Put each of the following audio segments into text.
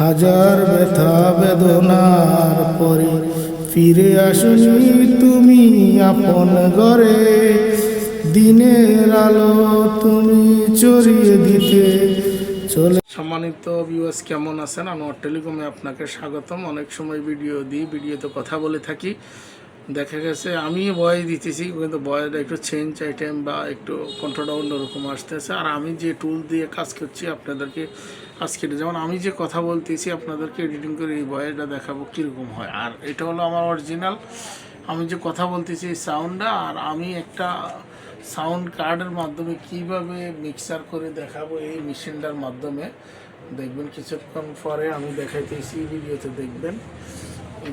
হাজার ব্যথা বেদনার পরে ফিরে আসুনি তুমি আপন ঘরে। দিনের আলো তুমি চড়িয়ে দিতে চলে সম্মানিত ভিউয়ার্স কেমন আছেন? আনোয়ার টেলিকমে আপনাকে স্বাগতম। অনেক সময় ভিডিও দিই, ভিডিওতে কথা বলে থাকি। দেখা গেছে, আমি ভয় দিতেছি, কিন্তু ভয়টা একটু চেঞ্জ আইটেম বা একটু কন্ট্রোলটা অন্যরকম আসতেছে। আর আমি যে টুল দিয়ে কাজ করছি আপনাদেরকে আজকে যেমন আমি যে কথা বলতেছি, আপনাদেরকে এডিটিং করে এই ভয়েসটা দেখাবো কীরকম হয়। আর এটা হলো আমার অরিজিনাল আমি যে কথা বলতেছি এই সাউন্ডটা আর আমি একটা সাউন্ড কার্ডের মাধ্যমে কীভাবে মিক্সার করে দেখাবো এই মেশিনটার মাধ্যমে, দেখবেন কিছুক্ষণ পরে আমি দেখাইতেছি ভিডিওতে দেখবেন।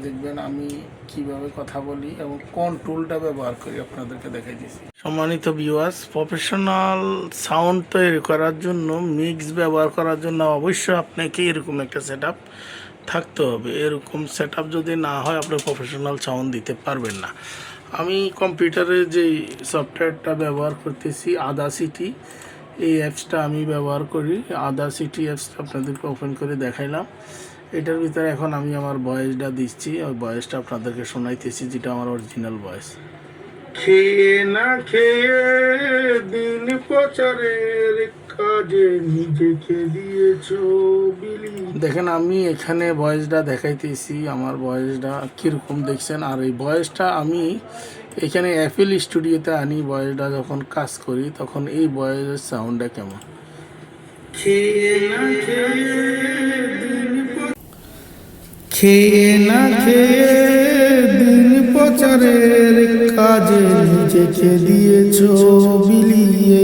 দেখবেন আমি কীভাবে কথা বলি এবং কোন টুলটা ব্যবহার করি আপনাদেরকে দেখাইতেছি সম্মানিত ভিউয়ার্স প্রফেশনাল সাউন্ড তৈরি করার জন্য মিক্স ব্যবহার করার জন্য অবশ্যই আপনাকে এরকম একটা সেট থাকতে হবে। এরকম সেট যদি না হয়, আপনি প্রফেশনাল সাউন্ড দিতে পারবেন না। আমি কম্পিউটারে যে সফটওয়্যারটা ব্যবহার করতেছি আদা সিটি এই অ্যাপসটা আমি ব্যবহার করি। আদা সিটি অ্যাপসটা আপনাদেরকে ওপেন করে দেখাইলাম। এটার ভিতরে এখন আমি আমার ভয়েসটা দিচ্ছি ওই ভয়েসটা আপনাদেরকে শোনাইতেছি যেটা আমার অরিজিনাল ভয়েস খেয়ে না খেয়ে দিন প্রচারের কাজে নিজেকে দিয়েছ দেখেন আমি এখানে ভয়েসটা দেখাইতেছি আমার ভয়েসটা কীরকম দেখছেন আর এই ভয়েসটা আমি এখানে অ্যাপেল স্টুডিওতে আনি ভয়েসটা যখন কাজ করি তখন এই ভয়েসের সাউন্ডটা কেমন? খেয়ে না খেয়ে খেয়ে না খেয়ে দিন প্রচারের কাজে নিজেকে দিয়েছ বিলিয়ে।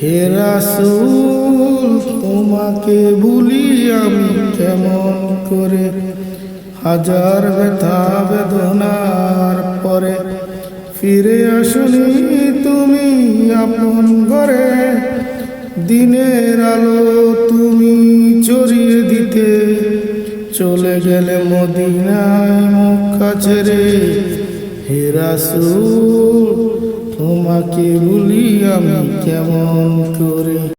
হে রাসূল, তোমাকে ভুলি আমি কেমন করে? হাজার ব্যথা বেদনার পরে ফিরে আসুনি তুমি আপন ঘরে। দিনের আলো গেলে মদিনায় মুখ ছেড়ে রে হেরাসু তোমাকে বলি আমি কেমন করে